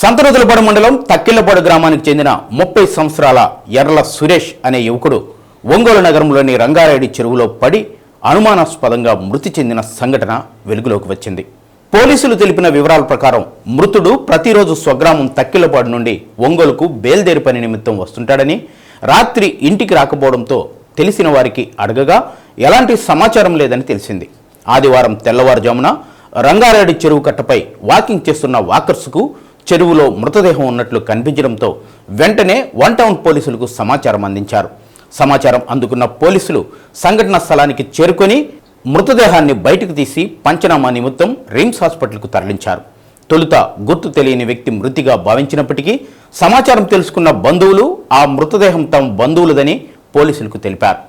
సంతనూతులపాడు మండలం తక్కిళ్ళపాడు గ్రామానికి చెందిన ముప్పై సంవత్సరాల ఎర్ల సురేష్ అనే యువకుడు ఒంగోలు నగరంలోని రంగారెడ్డి చెరువులో పడి అనుమానాస్పదంగా మృతి చెందిన సంఘటన వెలుగులోకి వచ్చింది. పోలీసులు తెలిపిన వివరాల ప్రకారం మృతుడు ప్రతిరోజు స్వగ్రామం తక్కిళ్ళపాడు నుండి ఒంగోలుకు బేల్దేరి పని నిమిత్తం వస్తుంటాడని రాత్రి ఇంటికి రాకపోవడంతో తెలిసిన వారికి అడగగా ఎలాంటి సమాచారం లేదని తెలిసింది. ఆదివారం తెల్లవారుజామున రంగారెడ్డి చెరువు కట్టపై వాకింగ్ చేస్తున్న వాకర్స్కు చెరువులో మృతదేహం ఉన్నట్లు కనిపించడంతో వెంటనే వన్ టౌన్ పోలీసులకు సమాచారం అందించారు. సమాచారం అందుకున్న పోలీసులు సంఘటన స్థలానికి చేరుకొని మృతదేహాన్ని బయటకు తీసి పంచనామా నిమిత్తం రిమ్స్ హాస్పిటల్కు తరలించారు. తొలుత గుర్తు తెలియని వ్యక్తి మృతిగా భావించినప్పటికీ సమాచారం తెలుసుకున్న బంధువులు ఆ మృతదేహం తమ బంధువులదని పోలీసులకు తెలిపారు.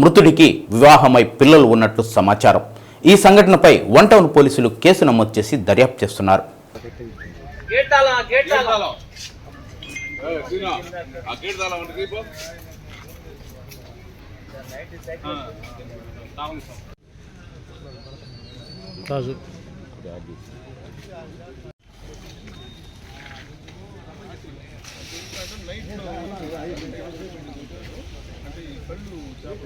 మృతుడికి వివాహమై పిల్లలు ఉన్నట్లు సమాచారం. ఈ సంఘటనపై వన్ టౌన్ పోలీసులు కేసు నమోదు చేసి దర్యాప్తు చేస్తున్నారు. తాళం అంటే ఈ కళ్ళు చేప